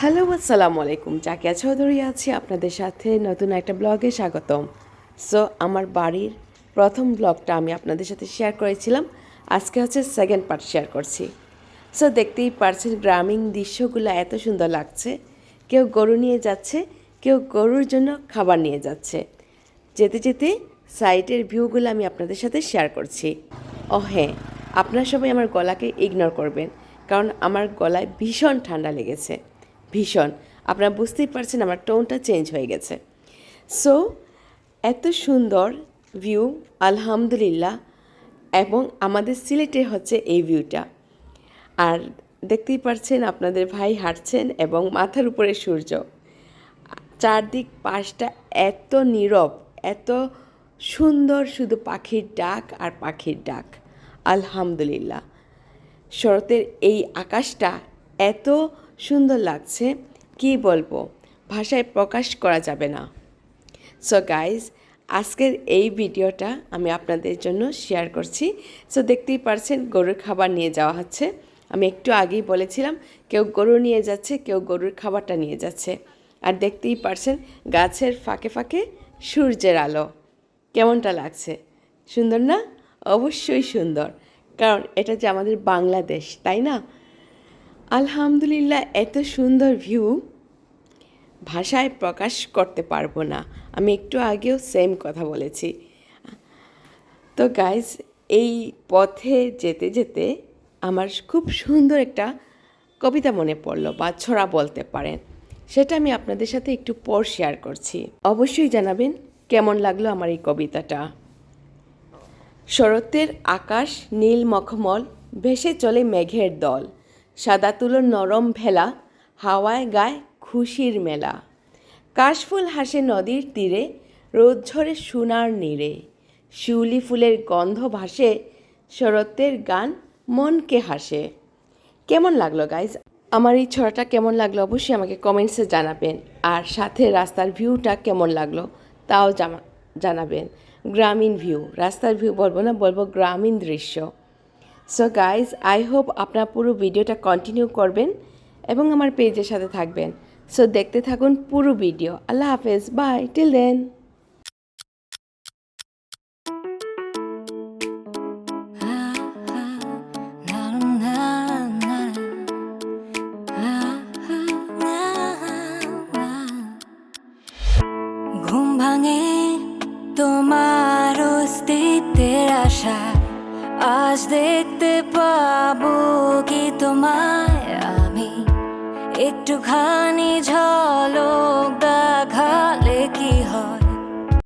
Hello, আসসালামু আলাইকুম। জাকিয়া চৌধুরী আছি আপনাদের সাথে। নতুন একটা ব্লগে স্বাগতম। সো আমার বাড়ির প্রথম ব্লগটা আমি আপনাদের সাথে শেয়ার করেছিলাম। আজকে হচ্ছে সেকেন্ড পার্ট শেয়ার করছি। সো দেখতেই পারছেন গ্রামীণ দৃশ্যগুলো এত সুন্দর লাগছে। কেউ গরু নিয়ে যাচ্ছে, কেউ গরুর জন্য খাবার নিয়ে যাচ্ছে। যেতে যেতে সাইটের ভিউগুলো আমি আপনাদের সাথে শেয়ার করছি। ও হ্যাঁ আপনারা সবাই আমার গলাকে ইগনোর করবেন, কারণ আমার গলায় ভীষণ ঠান্ডা লেগেছে। ভীষণ। আপনারা বুঝতেই পারছেন আমার টোনটা চেঞ্জ হয়ে গেছে। সো, এত সুন্দর ভিউ, আলহামদুলিল্লাহ, এবং আমাদের সিলেটে হচ্ছে এই ভিউটা। আর দেখতেই পারছেন আপনাদের ভাই হাঁটছেন এবং মাথার উপরে সূর্য। চারদিক পাশটা এত নীরব, এত সুন্দর শুধু পাখির ডাক আর পাখির ডাক। আলহামদুলিল্লাহ। শরতের এই আকাশটা এত সুন্দর লাগছে, কি বলব? ভাষায় প্রকাশ করা যাবে না। সো গাইজ আজকের এই ভিডিওটা আমি আপনাদের জন্য শেয়ার করছি। সো দেখতেই পারছেন, গরুর খাবার নিয়ে যাওয়া হচ্ছে। আমি একটু আগেই বলেছিলাম, কেউ গরু নিয়ে যাচ্ছে, কেউ গরুর খাবারটা নিয়ে যাচ্ছে। আর দেখতেই পারছেন, গাছের ফাঁকে ফাঁকে সূর্যের আলো। কেমনটা লাগছে? সুন্দর না? অবশ্যই সুন্দর। কারণ এটা যে আমাদের বাংলাদেশ, তাই না? আলহামদুলিল্লাহ, এত সুন্দর ভিউ ভাষায় প্রকাশ করতে পারব না। আমি একটু আগেও সেম কথা বলেছি। তো গাইজ এই পথে যেতে যেতে আমার খুব সুন্দর একটা কবিতা মনে পড়ল বা ছড়া বলতে পারেন। সেটা আমি আপনাদের সাথে একটু পর শেয়ার করছি। অবশ্যই জানাবেন কেমন লাগল আমার এই কবিতাটা। শরতের আকাশ, নীল মখমল, ভেসে চলে মেঘের দল। সাদা তুলোর নরম ভেলা, হাওয়ায় গায় খুশির মেলা। কাশফুল হাসে নদীর তীরে, রোদ ঝরে সোনার নীড়ে শিউলি ফুলের গন্ধ ভাসে শরতের গান মনকে হাসে। কেমন লাগল গাইজ আমার এই ছড়াটা কেমন লাগল, অবশ্যই আমাকে কমেন্টসে জানাবেন। আর সাথে রাস্তার ভিউটা কেমন লাগল, তাও জানাবেন। গ্রামীণ ভিউ রাস্তার ভিউ বলব না, বলব গ্রামীণ দৃশ্য। সো গাইজ আই হোপ আপনার পুরো ভিডিওটা কন্টিনিউ করবেন এবং আমার পেজের সাথে থাকবেন। সো দেখতে থাকুন পুরো ভিডিও। আল্লাহ হাফেজ বাই টিল দেন ঘুম ভাঙে তোমার আজ দেখতে পাবো কি তোমায় আমি। একটুখানি ঝলক দেখালে কি হয়?